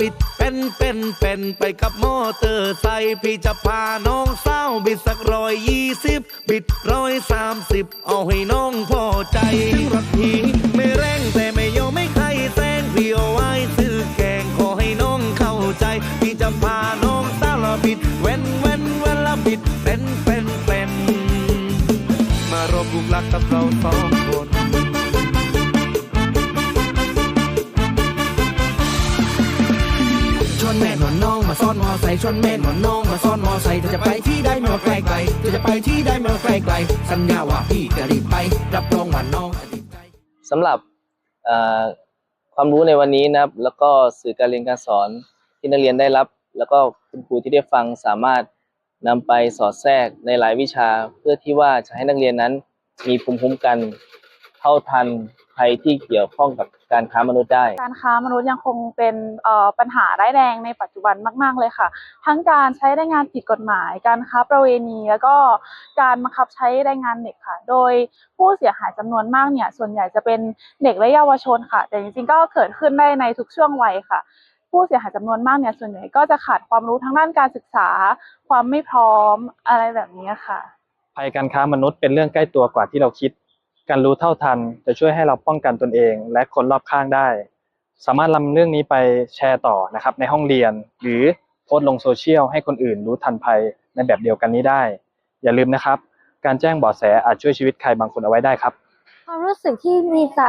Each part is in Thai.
บิด เป็นเป็นเป็นไปกับมอเตอร์ไซค์พี่จะพาน้องสาวบิดสักร้อยยี่สิบบิดร้อยสามสิบเอาให้น้องพอใจรถพี่ไม่แรงแต่ นน้องมาซ่อนมอไซค์ชวนแม่นอนน้องมาซ่อนมอไซค์เธอจะไปที่ใดไม่ว่าไกลไกลเธอจะไปที่ใดไม่ว่าไกลไกลสัญญาว่าพี่จะรีบไปรับรองว่าน้องจะติดใจสำหรับความรู้ในวันนี้นะครับ แล้วก็สื่อการเรียนการสอนที่นักเรียนได้รับ แล้วก็คุณครูที่ได้ฟังสามารถนำไปสอดแทรกในหลายวิชา เพื่อที่ว่าจะให้นักเรียนนั้นมีภูมิคุ้มกันเท่าทัน ภัยที่เกี่ยวข้องกับการค้ามนุษย์ได้ การค้ามนุษย์ยังคงเป็นเอ่อปัญหาร้ายแรงในปัจจุบันมาก ๆ เลยค่ะ ทั้งการใช้แรงงานผิดกฎหมาย การค้าประเวณี แล้วก็การบังคับใช้แรงงานเด็กค่ะ โดยผู้เสียหายจำนวนมากเนี่ย ส่วนใหญ่จะเป็นเด็กและเยาวชนค่ะ แต่จริงๆ ก็เกิดขึ้นได้ในทุกช่วงวัยค่ะ ผู้เสียหายจำนวนมากเนี่ย ส่วนใหญ่ก็จะขาดความรู้ทางด้านการศึกษา ความไม่พร้อมอะไรแบบนี้ค่ะ ภัยการค้ามนุษย์เป็นเรื่องใกล้ตัวกว่าที่เราคิด การรู้เท่าทันจะช่วยให้เราป้องกันตนเอง และคนรอบข้างได้ สามารถนำเรื่องนี้ไปแชร์ต่อนะครับในห้องเรียน หรือโพสต์ลงโซเชียลให้คนอื่นรู้ทันภัยในแบบเดียวกันนี้ได้ อย่าลืมนะครับ การแจ้งเบาะแสอาจช่วยชีวิตใครบางคนเอาไว้ได้ครับ ความรู้สึกที่มีใจ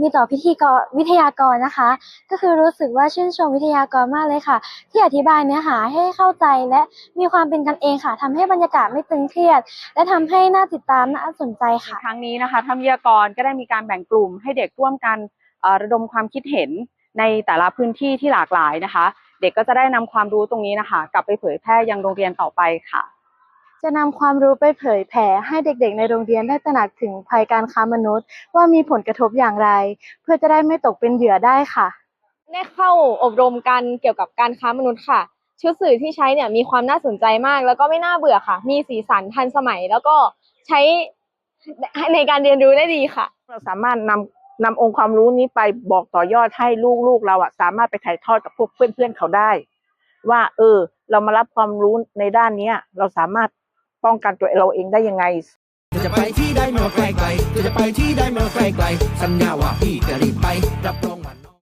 มีต่อพิธีกรวิทยากรนะคะ ก็คือรู้สึกว่าชื่นชมวิทยากรมากเลยค่ะ ที่อธิบายเนื้อหาให้เข้าใจและมีความเป็นกันเองค่ะทำให้บรรยากาศไม่ตึงเครียด และทำให้น่าติดตามน่าสนใจค่ะครั้งนี้นะคะท่านวิทยากรก็ได้มีการแบ่งกลุ่มให้เด็กร่วมกันระดมความคิดเห็นในแต่ละพื้นที่ที่หลากหลายนะคะ เด็กก็จะได้นำความรู้ตรงนี้นะคะ กลับไปเผยแพร่ยังโรงเรียนต่อไปค่ะ จะนำความรู้ไปเผยแผ่ให้เด็กๆ ในโรงเรียนได้ตระหนักถึงภัยการค้ามนุษย์ ว่ามีผลกระทบอย่างไร เพื่อจะได้ไม่ตกเป็นเหยื่อได้ค่ะ ได้เข้าอบรมกันเกี่ยวกับการค้ามนุษย์ค่ะ ชุดสื่อที่ใช้เนี่ยมีความน่าสนใจมาก แล้วก็ไม่น่าเบื่อค่ะ มีสีสันทันสมัย แล้วก็ใช้ในการเรียนรู้ได้ดีค่ะ เราสามารถนำนำองค์ความรู้นี้ไปบอกต่อยอดให้ลูกๆเราอะสามารถไปถ่ายทอดกับพวกเพื่อนๆเขาได้ ว่า เออ เรามารับความรู้ในด้านเนี้ย เราสามารถ ป้องกันตัวเราเองได้ยังไงเธอจะไปที่ไดไม่ว่าไกลไกลเธอจะไปที่ไดไม่ว่าไกลไกลสัญญาว่าพี่จะรีบไปรับรองวัน